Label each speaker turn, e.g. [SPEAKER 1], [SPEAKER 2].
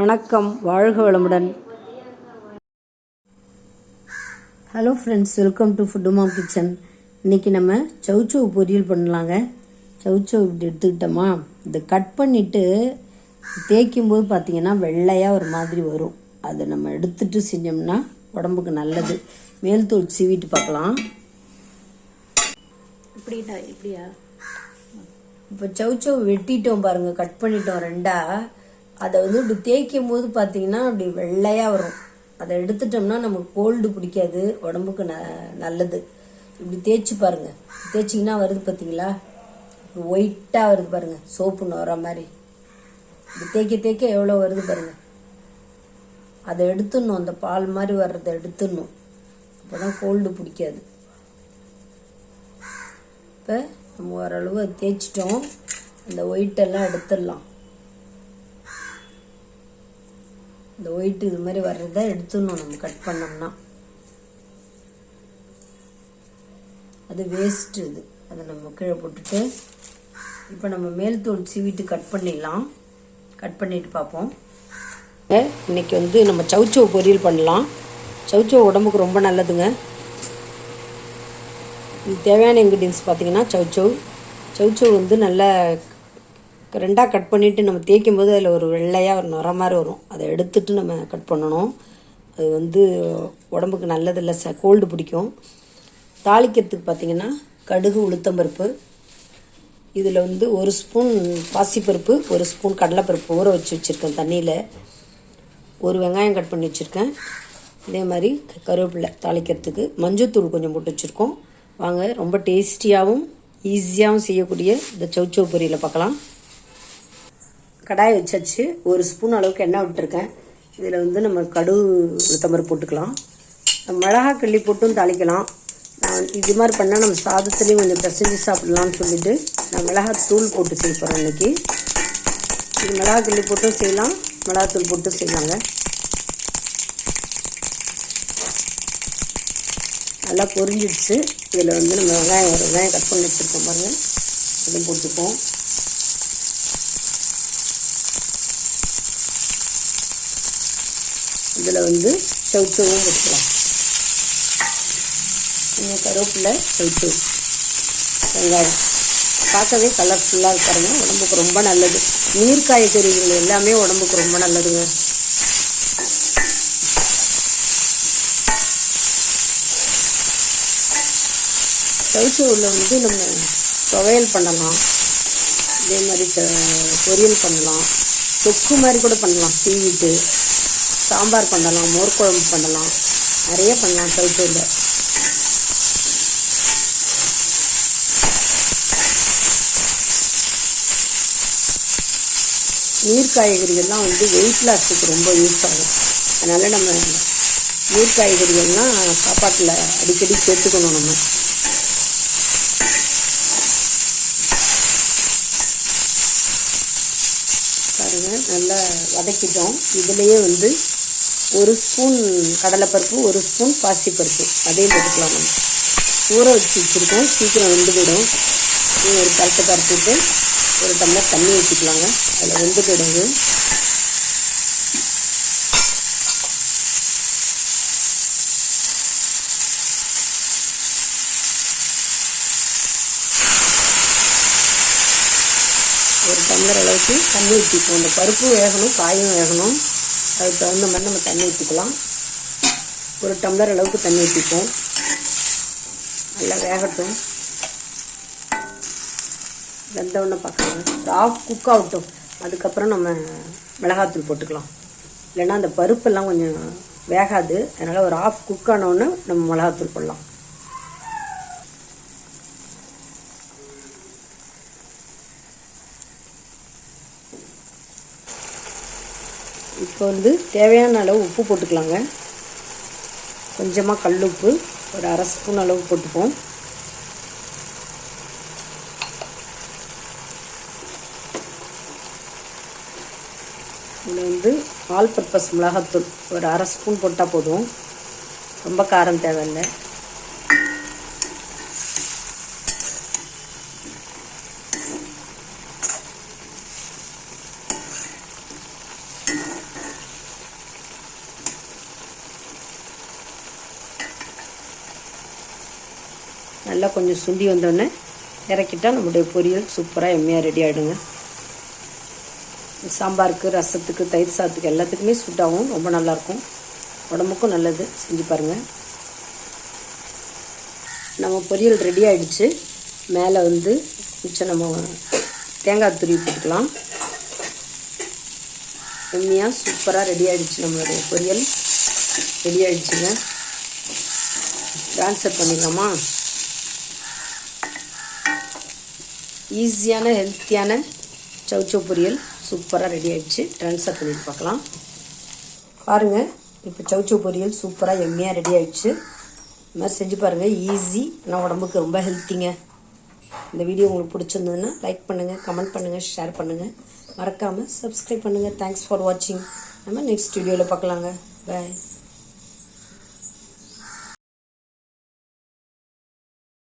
[SPEAKER 1] வணக்கம். வாழ்க வளமுடன். ஹலோ ஃப்ரெண்ட்ஸ் வெல்கம் டு ஃபுட்டுமா கிச்சன் இன்றைக்கி நம்ம சவுச்சவு பொரியல் பண்ணலாங்க. சவுச்சவு இப்படி எடுத்துக்கிட்டோமா? இதை கட் பண்ணிவிட்டு தேய்க்கும் போது பார்த்தீங்கன்னா வெள்ளையாக ஒரு மாதிரி வரும். அதை நம்ம எடுத்துட்டு செஞ்சோம்னா உடம்புக்கு நல்லது. மேல் தோல் சீவிட்டு பார்க்கலாம். இப்படிட்டா இப்படியா? இப்போ சவுச்சவு வெட்டிட்டோம் பாருங்க. கட் பண்ணிட்டோம் ரெண்டா. அதை வந்து இப்படி தேய்க்கும் போது பார்த்தீங்கன்னா அப்படி வெள்ளையாக வரும். அதை எடுத்துட்டோம்னா நமக்கு கோல்டு பிடிக்காது உடம்புக்கு ந நல்லது. இப்படி தேய்ச்சி பாருங்கள் தேய்ச்சிங்கன்னா வருது பார்த்தீங்களா? ஒயிட்டாக வருது பாருங்கள் சோப்பு நோற மாதிரி. இப்படி தேய்க்க தேய்க்க எவ்வளோ வருது பாருங்கள் அதை எடுத்துடணும். அந்த பால் மாதிரி வர்றதை எடுத்துடணும். அப்போ தான் கோல்டு பிடிக்காது. இப்போ நம்ம ஓரளவு தேய்ச்சிட்டோம். அந்த ஒயிட்டெல்லாம் எடுத்துடலாம். இந்த ஒயிட் இது மாதிரி வர்றதை எடுத்துடணும் நம்ம கட் பண்ணோம்னா. அது வேஸ்ட்டு இது. அதை நம்ம கீழே போட்டுட்டு இப்போ நம்ம மேல் தோல் சீவிட்டு கட் பண்ணிடலாம். கட் பண்ணிட்டு பார்ப்போம். இன்னைக்கு வந்து நம்ம சவுச்சவு பொரியல் பண்ணலாம். சவுச்சவு உடம்புக்கு ரொம்ப நல்லதுங்க. இது தேவையான இன்க்ரீடியன்ஸ் பார்த்தீங்கன்னா சவுச்சவ் சவுச்சவ் வந்து நல்லா ரெண்டாக கட் பண்ணிவிட்டு நம்ம தேய்க்கும் போது அதில் ஒரு வெள்ளையாக ஒரு நுர மாதிரி வரும். அதை எடுத்துட்டு நம்ம கட் பண்ணணும். அது வந்து உடம்புக்கு நல்லதில்லை ச கோல்டு பிடிக்கும். தாளிக்கிறதுக்கு பார்த்தீங்கன்னா கடுகு உளுத்தம்பருப்பு. இதில் வந்து ஒரு ஸ்பூன் பாசிப்பருப்பு ஒரு ஸ்பூன் கடலைப்பருப்பு ஊற வச்சு வச்சுருக்கேன் தண்ணியில். ஒரு வெங்காயம் கட் பண்ணி வச்சுருக்கேன். இதே மாதிரி கருவேப்பிலை தாளிக்கிறதுக்கு. மஞ்சத்தூள் கொஞ்சம் போட்டு வச்சுருக்கோம். வாங்க ரொம்ப டேஸ்டியாகவும் ஈஸியாகவும் செய்யக்கூடிய இந்த சவுச்சவு பொரியலை பார்க்கலாம். கடாய் வச்சாச்சு. ஒரு ஸ்பூன் அளவுக்கு எண்ணெய் விட்டுருக்கேன். இதில் வந்து நம்ம கடுகு உளுத்தம்பருப்பு போட்டுக்கலாம். மிளகா கிள்ளி போட்டும் தாளிக்கலாம். நான் இது மாதிரி பண்ணால் நம்ம சாதத்துலேயும் கொஞ்சம் பிசைஞ்சு சாப்பிடலாம்னு சொல்லிட்டு நான் மிளகாய் தூள் போட்டு செய்ய போகிறேன் இன்றைக்கி இது மிளகா கிள்ளி போட்டும் செய்யலாம். மிளகாத்தூள் போட்டும் செய்யலாங்க. நல்லா பொரிஞ்சிடுச்சு. இதில் வந்து நம்ம வெங்காயம் ஒரு வெங்காயம் கட் பண்ணி வச்சுருக்கோம் பாருங்கள் அதையும் போட்டுப்போம் இதில் வந்து சவுச்சவும் போட்டுக்கலாம் கொஞ்சம் கருவேப்பிலை சவுச்சவு வெங்காயம் பார்க்கவே கலர்ஃபுல்லாக இருக்காருங்க உடம்புக்கு ரொம்ப நல்லது. நீர் காய்கறிகள் எல்லாமே உடம்புக்கு ரொம்ப நல்லதுங்க. சவுச்சூரில் வந்து நம்ம துவையல் பண்ணலாம். இதே மாதிரி பொரியல் பண்ணலாம். தொக்கு மாதிரி கூட பண்ணலாம். தீவிட்டு சாம்பார் பண்ணலாம் மோர் குழம்பு பண்ணலாம். நிறைய பண்ணலாம் சவுச்சூரில் நீர் காய்கறிகள்லாம் வந்து வெயிட் லாஸுக்கு ரொம்ப யூஸ் ஆகும். அதனால் நம்ம நீர் காய்கறிகள்லாம் சாப்பாட்டில் அடிக்கடி சேர்த்துக்கணும் நம்ம. பாருங்கள் நல்லா வதக்கிட்டோம். இதுலேயே வந்து ஒரு ஸ்பூன் கடலைப்பருப்பு ஒரு ஸ்பூன் பாசிப்பருப்பு. அதையும் போட்டுக்கலாம் நம்ம. ஊற வச்சு வச்சுருக்கோம். சீக்கிரம் வெந்து போயிடும். ஒரு கருத்தை கரைச்சிட்டு ஒரு டம்ளர் தண்ணி ஊற்றிக்கலாங்க அதில் வெந்து போயிடுங்க ஒரு டம்ளர் அளவுக்கு தண்ணி ஊற்றிப்போம் இந்த பருப்பு வேகணும் காயும் வேகணும். அதுக்கு தகுந்த மாதிரி நம்ம தண்ணி ஊற்றிக்கலாம் ஒரு டம்ளர் அளவுக்கு தண்ணி ஊற்றிப்போம் நல்லா வேகட்டும். வெந்தவுடனே பார்க்கலாம். ஆஃப் குக் ஆகட்டும். அதுக்கப்புறம் நம்ம மிளகாத்தூள் போட்டுக்கலாம். இல்லைன்னா அந்த பருப்பெல்லாம் கொஞ்சம் வேகாது. அதனால் ஒரு ஆஃப் குக் ஆனவுடனே நம்ம மிளகாத்தூள் போடலாம். இப்போ வந்து தேவையான அளவு உப்பு போட்டுக்கலாங்க. கொஞ்சமாக கல் உப்பு ஒரு அரை ஸ்பூன் அளவு போட்டுப்போம். இதில் வந்து ஆல் பர்பஸ் மிளகாத்தூள் ஒரு அரை ஸ்பூன் போட்டால் போதும். ரொம்ப காரம் தேவையில்லை. நல்லா கொஞ்சம் சுண்டி வந்தோடனே இறக்கிட்டால் நம்முடைய பொரியல் சூப்பராக எம்மையாக ரெடி ஆகிடுங்க சாம்பாருக்கு ரசத்துக்கு தயிர் சாதத்துக்கு எல்லாத்துக்குமே சூட் ரொம்ப நல்லாயிருக்கும். உடம்புக்கும் நல்லது. செஞ்சு பாருங்கள் நம்ம பொரியல் ரெடி ஆகிடுச்சு மேலே வந்து மிச்சம் நம்ம தேங்காய் துருவி போட்டுக்கலாம். எம்மியாக சூப்பராக ரெடி ஆகிடுச்சு நம்மளுடைய பொரியல். ரெடி ஆகிடுச்சுங்க ட்ரான்ஸ்ஃபர் பண்ணிடலாமா? ஈஸியான ஹெல்த்தியான சவுச்சோ பொரியல் சூப்பராக ரெடி ஆகிடுச்சு ட்ரான்ஸ்ஃபர் பண்ணிட்டு பார்க்கலாம். பாருங்கள் இப்போ சவுச்சோ பொரியல் சூப்பராக எம்மையாக ரெடி ஆகிடுச்சு இந்த மாதிரி செஞ்சு பாருங்கள் ஈஸி ஆனால் உடம்புக்கு ரொம்ப ஹெல்த்திங்க இந்த வீடியோ உங்களுக்கு பிடிச்சிருந்ததுன்னா லைக் பண்ணுங்கள் கமெண்ட் பண்ணுங்கள் ஷேர் பண்ணுங்கள் மறக்காமல் சப்ஸ்கிரைப் பண்ணுங்கள் தேங்க்ஸ் ஃபார் வாட்சிங் நம்ம நெக்ஸ்ட் வீடியோவில் பார்க்கலாங்க. பாய்